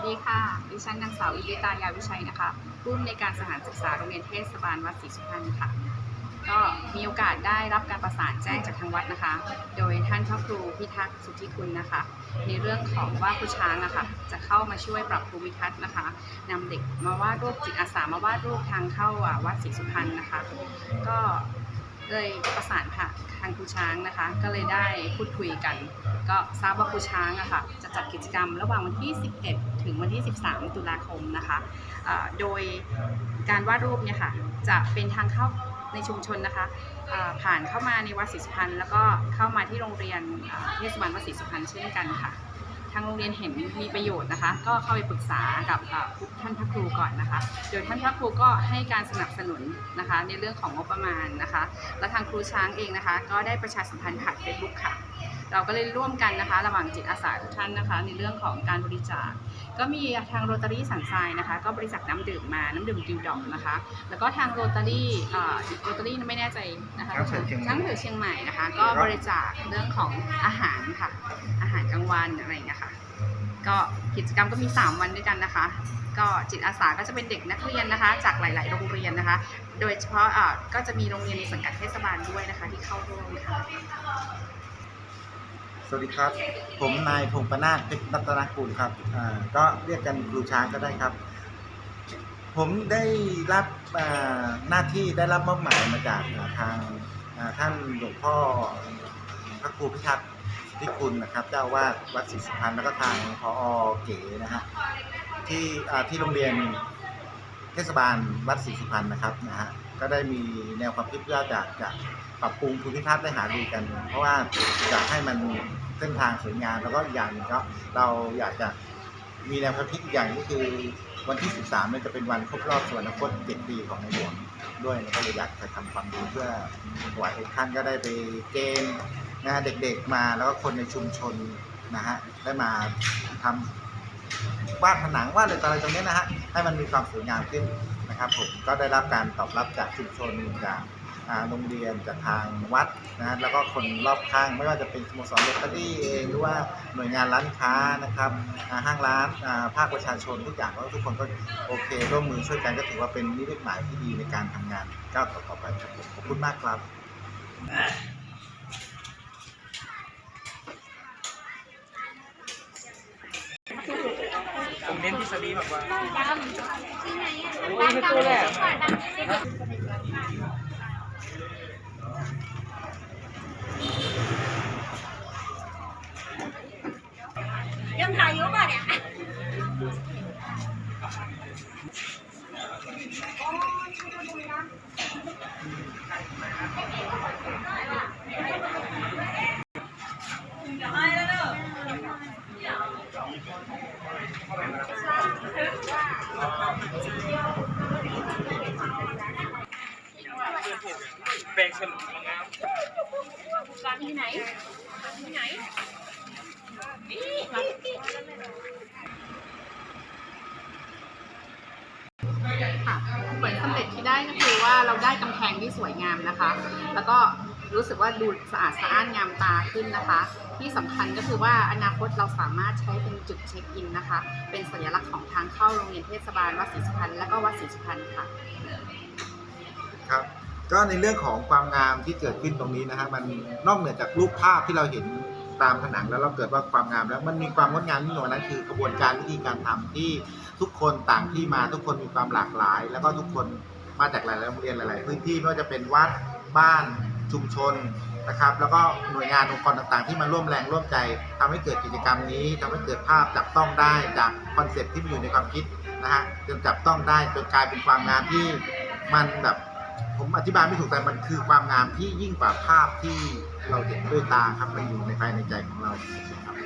สดีค่ะ ดิฉันนางสาวอิริตายาวิชัยนะคะผู้อำนการสถานศึกษาโรงเรียนเทศบาลวัดศรีสุพรรณค่ะ ก็มีโอกาสได้รับการประสานแจ้งจากทางวัดนะคะ โดยท่านพระครูพิทักษ์สุทธิคุณนะคะ ในเรื่องของว่าครูช้างนะคะจะเข้ามาช่วยปรับภูมิทัศน์นะคะนำเด็กมาวาดรูปจิตอาสามาวาดรูปทางเข้าวัดศรีสุพรรณนะคะ ก็ เลยประสานค่ะทางครูช้างนะคะ ก็เลยได้พูดคุยกัน ก็ทราบว่าครูช้างอะค่ะจะจัดกิจกรรมระหว่างวันที่ 11 ถึงวันที่ 13 ตุลาคมนะคะอ่าโดยการวาดรูปเนี่ยค่ะจะเป็นทางเข้าในชุมชนนะคะผ่านเข้ามาในวัดศรีสุพรรณแล้วก็เข้ามาที่โรงเรียนเทศบาลวัดศรีสุพรรณเช่นกันค่ะ ทางโรงเรียนเห็นมีประโยชน์นะคะ ก็เข้าไปปรึกษากับท่านพระครูก่อนนะคะโดยท่านพระครูก็ให้การสนับสนุนนะคะ ในเรื่องของงบประมาณนะคะ และทางครูช้างเองนะคะ ก็ได้ประชาสัมพันธ์ผ่านเฟซบุ๊กค่ะ เราก็เลยร่วมกันนะคะ ระหว่างจิตอาสาทุกท่านนะคะ ในเรื่องของการบริจาค ก็มีทางโรตารี่สันทรายนะคะ ก็บริจาคน้ำดื่มมาน้ำดื่มกิวดอกนะคะ แล้วก็ทางโรตารี่โรตารี่ไม่แน่ใจนะคะช้างเผือกเชียงใหม่ช้างเผือกเชียงใหม่นะคะ ก็บริจาคเรื่องของอาหารค่ะ อาหารกลางวันอะไรอย่างเงี้ยค่ะก็กิจกรรมก็มี 3 วันด้วยกันนะคะ ก็จิตอาสาก็จะเป็นเด็กนักเรียนนะคะ จากหลาย ๆ โรงเรียนนะคะ โดยเฉพาะอ่าก็จะมีโรงเรียนในสังกัดเทศบาลด้วยนะคะ ที่เข้าร่วมค่ะ สวัสดีครับ ผมนายพงประนาถเพชรรัตนกุลครับก็เรียกกันครูช้างก็ได้ครับ ผมได้รับหน้าที่ได้รับมอบหมายมาจากทางท่านหลวงพ่อพระครูพิทักษ์ทิคุณนะครับ เจ้าวาดวัดศรีสุพรรณแล้วก็ทางพอเก๋นะฮะที่ที่โรงเรียน เทศบาลวัดศรีสุพรรณนะครับนะฮะก็ได้มีแนวความคิดว่าจะจะปรับปรุงภูมิทัศน์ได้หาดูกัน เพราะว่าอยากให้มันเส้นทางสวยงามแล้วก็อีกอย่างหนึงก็เราอยากจะมีแนวความคิดอีกอย่างก็คือวันที่ 13เนี่ยจะเป็นวันครบรอบสวรรคต7ปีของในหลวงด้วยแล้วก็เลยอยากจะทำความดีเพื่อถวายให้ท่านก็ได้ไปเกณฑ์นะฮะเด็กๆมาแล้วก็คนในชุมชนนะฮะได้มาทำวาดผนังวาดอะไรต่ออะไรตรงนี้นะฮะ ให้มันมีความสวยงามขึ้นนะครับผมก็ได้รับการตอบรับจากชุมชนจากโรงเรียนจากทางวัดนะแล้วก็คนรอบข้างไม่ว่าจะเป็นสโมสรโรตารี่เองหรือว่าหน่วยงานร้านค้านะครับห้างร้านภาคประชาชนทุกอย่างก็ทุกคนก็โอเคร่วมมือช่วยกันก็ถือว่าเป็นนิมิตหมายที่ดีในการทำงานก้าวต่อไปครับผมขอบคุณมากครับ เน้นทฤษฎีมากกว่าโอ้ยไม่ตัวแรกยังถ่ายอยู่ป่ะเนี่ย แปลงฉลุงามการที่ไหนที่ไหนค่ะผลสำเร็จที่ได้ก็คือว่าเราได้กำแพงที่สวยงามนะคะ แล้วก็ รู้สึกว่าดูสะอาดสะอ้านงามตาขึ้นนะคะ ที่สำคัญก็คือว่าอนาคตเราสามารถใช้เป็นจุดเช็คอินนะคะ เป็นสัญลักษณ์ของทางเข้าโรงเรียนเทศบาลวัดศรีสุพรรณและก็วัดศรีสุพรรณค่ะครับก็ในเรื่องของความงามที่เกิดขึ้นตรงนี้นะฮะมันนอกเหนือจากรูปภาพที่เราเห็นตามผนังแล้วเราเกิดว่าความงามแล้วมันมีความงดงามที่หน่นั้นคือกระบวนการวิธีการทำที่ทุกคนต่างที่มาทุกคนมีความหลากหลาย แล้วก็ทุกคนมาจากหลายๆโรงเรียนหลาย ๆ พื้นที่ไม่ว่าจะเป็นวัดบ้าน ชุมชนนะครับ แล้วก็หน่วยงานองค์กรต่างๆ ที่มาร่วมแรงร่วมใจทำให้เกิดกิจกรรมนี้ทำให้เกิดภาพจับต้องได้จากคอนเซ็ปต์ที่มีอยู่ในความคิดนะฮะจนจับต้องได้จนกลายเป็นความงามที่มันแบบผมอธิบายไม่ถูกแต่มันคือความงามที่ยิ่งกว่าภาพที่เราเห็นด้วยตาครับมันอยู่ในภายในใจของเราครับ